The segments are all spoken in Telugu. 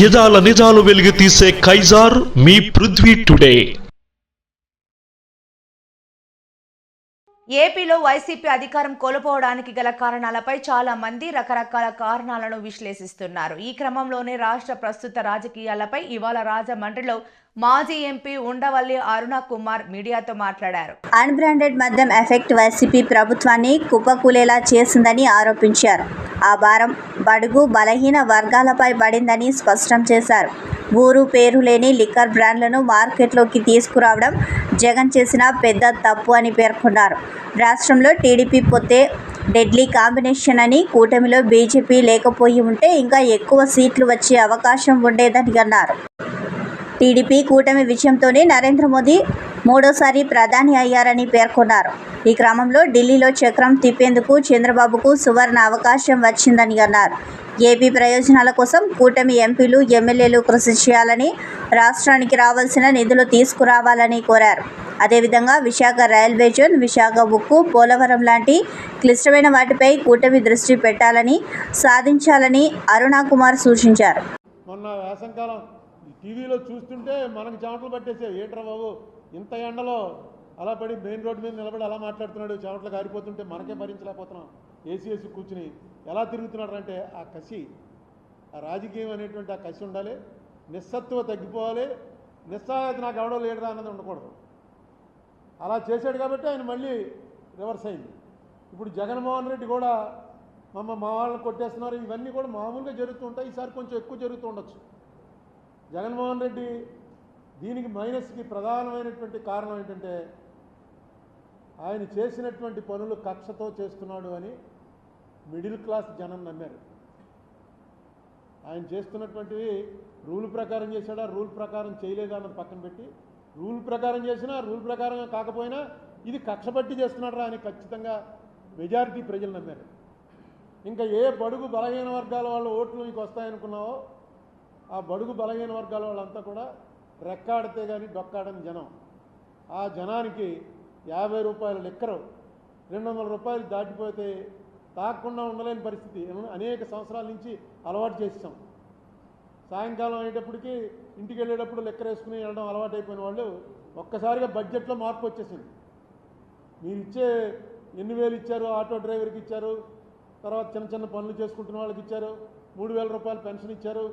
యదాల నిజాలు వెలిగి తీసే కైజార్ మీ పృథ్వీ టుడే. ఏపీలో వైసీపీ అధికారం కోల్పోవడానికి గల కారణాలపై చాలా మంది రకరకాల కారణాలను విశ్లేషిస్తున్నారు. ఈ క్రమంలోనే రాష్ట్ర ప్రస్తుత రాజకీయాలపై ఇవాళ రాజమండ్రిలో మాజీ ఎంపీ ఉండవల్లి అరుణ కుమార్ మీడియాతో మాట్లాడారు. అన్బ్రాండెడ్ మద్యం ఎఫెక్ట్ వైసీపీ ప్రభుత్వాన్ని కుప్పకూలేలా చేసిందని ఆరోపించారు. ఆ భారం బడుగు బలహీన వర్గాలపై పడిందని స్పష్టం చేశారు. ఊరు పేరు లేని లిక్కర్ బ్రాండ్లను మార్కెట్లోకి తీసుకురావడం జగన్ చేసిన పెద్ద తప్పు అని పేర్కొన్నారు. రాష్ట్రంలో టీడీపీ పొత్తే డెడ్లీ కాంబినేషన్ అని కూటమిలో బీజేపీ లేకపోయి ఉంటే ఇంకా ఎక్కువ సీట్లు వచ్చే అవకాశం ఉండేదని అన్నారు. టీడీపీ కూటమి విజయంతోనే నరేంద్ర మోదీ మూడోసారి ప్రధాని అయ్యారని పేర్కొన్నారు. ఈ క్రమంలో ఢిల్లీలో చక్రం తిప్పేందుకు చంద్రబాబుకు సువర్ణ అవకాశం వచ్చిందని అన్నారు. ఏపీ ప్రయోజనాల కోసం కూటమి ఎంపీలు ఎమ్మెల్యేలు కృషి చేయాలని రాష్ట్రానికి రావాల్సిన నిధులు తీసుకురావాలని కోరారు. అదేవిధంగా విశాఖ రైల్వే జోన్ విశాఖ ఉక్కు పోలవరం లాంటి క్లిష్టమైన వాటిపై కూటమి దృష్టి పెట్టాలని సాధించాలని అరుణా కుమార్ సూచించారు. మొన్న టీవీలో చూస్తుంటే మనకు చెమటలు పట్టేసే ఏంట్రా బాబు ఇంత ఎండలో అలా పడి మెయిన్ రోడ్డు మీద నిలబడి అలా మాట్లాడుతున్నాడు చెమటలు కారిపోతుంటే మనకే భరించలేకపోతున్నాం. ఏసీ ఏసీ కూర్చుని ఎలా తిరుగుతున్నాడు అంటే ఆ కసి ఆ రాజకీయం అనేటువంటి ఆ కసి ఉండాలి నిస్సత్వ తగ్గిపోవాలి నిస్సహాయత నాకు ఎవడో లేడరా అన్నది ఉండకూడదు. అలా చేశాడు కాబట్టి ఆయన మళ్ళీ రివర్స్ అయింది. ఇప్పుడు జగన్మోహన్ రెడ్డి కూడా మమ్మ మా వాళ్ళని కొట్టేస్తున్నారు. ఇవన్నీ కూడా మామూలుగా జరుగుతూ ఉంటాయి ఈసారి కొంచెం ఎక్కువ జరుగుతూ ఉండొచ్చు. జగన్మోహన్ రెడ్డి దీనికి మైనస్కి ప్రధానమైనటువంటి కారణం ఏంటంటే ఆయన చేసినటువంటి పనులు కక్షతో చేస్తున్నాడు అని మిడిల్ క్లాస్ జనం నమ్మారు. ఆయన చేస్తున్నటువంటివి రూల్ ప్రకారం చేశాడా రూల్ ప్రకారం చేయలేదా అన్నది పక్కన పెట్టి రూల్ ప్రకారం చేసినా రూల్ ప్రకారం కాకపోయినా ఇది కక్ష పట్టి చేస్తున్నాడు అని ఖచ్చితంగా మెజారిటీ ప్రజలు నమ్మారు. ఇంకా ఏ బడుగు బలహీన వర్గాల వాళ్ళ ఓట్లు మీకు వస్తాయనుకున్నావో ఆ బడుగు బలహీన వర్గాల వాళ్ళంతా కూడా రెక్కాడితే కానీ డొక్కాడని జనం. ఆ జనానికి యాభై రూపాయల లెక్కరు రెండు వందల రూపాయలు దాటిపోతే తాకుండా ఉండలేని పరిస్థితి. అనేక సంవత్సరాల నుంచి అలవాటు చేసాం సాయంకాలం అయ్యేటప్పటికి ఇంటికి వెళ్ళేటప్పుడు లెక్కర వేసుకుని వెళ్ళడం అలవాటు అయిపోయిన వాళ్ళు ఒక్కసారిగా బడ్జెట్లో మార్పు వచ్చేసింది. మీరు ఇచ్చే ఎన్ని వేలు ఇచ్చారు ఆటో డ్రైవర్కి ఇచ్చారు తర్వాత చిన్న చిన్న పనులు చేసుకుంటున్న వాళ్ళకి ఇచ్చారు మూడు వేల రూపాయలు పెన్షన్ ఇచ్చారు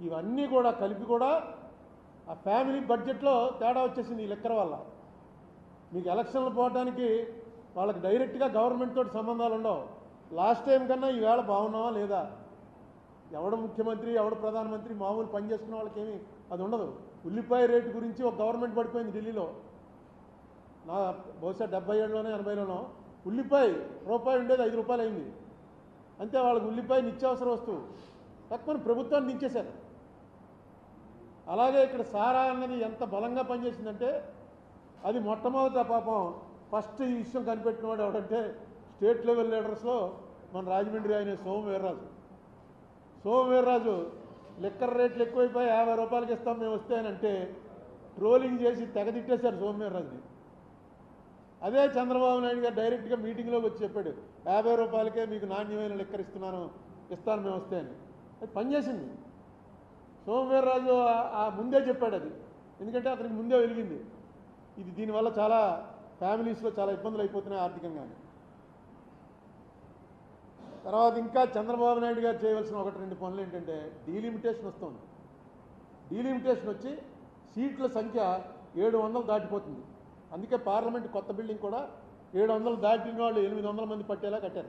ఇవన్నీ కూడా కలిపి కూడా ఆ ఫ్యామిలీ బడ్జెట్లో తేడా వచ్చేసింది ఈ లెక్కర వల్ల. మీకు ఎలక్షన్లు పోవడానికి వాళ్ళకి డైరెక్ట్గా గవర్నమెంట్ తోటి సంబంధాలు ఉండవు. లాస్ట్ టైం కన్నా ఈవేళ బాగున్నావా లేదా? ఎవడు ముఖ్యమంత్రి ఎవడు ప్రధానమంత్రి మామూలు పని చేసుకున్న వాళ్ళకి అది ఉండదు. ఉల్లిపాయ రేటు గురించి ఒక గవర్నమెంట్ పడిపోయింది ఢిల్లీలో. నా బహుశా డెబ్బై ఏడులోనే ఎనభైలోనో ఉల్లిపాయ రూపాయి ఉండేది ఐదు రూపాయలు అయింది అంతే వాళ్ళకి ఉల్లిపాయ నిత్యావసర వస్తువు. తక్కువ ప్రభుత్వాన్ని దించేశారు. అలాగే ఇక్కడ సారా అన్నది ఎంత బలంగా పనిచేసిందంటే అది మొట్టమొదట పాపం ఫస్ట్ ఈ విషయం కనిపెట్టినవాడు ఎవడంటే స్టేట్ లెవెల్ లీడర్స్లో మన రాజమండ్రి ఆయన సోమ వీర్రాజు. సోమ వీర్రాజు లిక్కర్ రేట్లు ఎక్కువైపోయి యాభై రూపాయలకి ఇస్తాం మేము వస్తాయనంటే ట్రోలింగ్ చేసి తెగదిట్టేశారు సోమ వీర్రాజుని. అదే చంద్రబాబు నాయుడు గారు డైరెక్ట్గా మీటింగ్లోకి వచ్చి చెప్పాడు యాభై రూపాయలకే మీకు నాణ్యమైన లిక్కర్ ఇస్తున్నాను ఇస్తాను మేము వస్తే అని. అది పనిచేసింది. సోమవీర్రాజు ఆ- ముందే చెప్పాడు అది. ఎందుకంటే అతనికి ముందే వెలిగింది ఇది దీనివల్ల చాలా ఫ్యామిలీస్లో చాలా ఇబ్బందులు అయిపోతున్నాయి ఆర్థికంగా తర్వాత ఇంకా చంద్రబాబు నాయుడు గారు చేయవలసిన ఒకటి రెండు పనులు ఏంటంటే డీలిమిటేషన్ వస్తుంది. డీలిమిటేషన్ వచ్చి సీట్ల సంఖ్య ఏడు వందలు దాటిపోతుంది. అందుకే పార్లమెంట్ కొత్త బిల్డింగ్ కూడా ఏడు వందలు దాటిన వాళ్ళు ఎనిమిది వందల మంది పట్టేలా కట్టారు.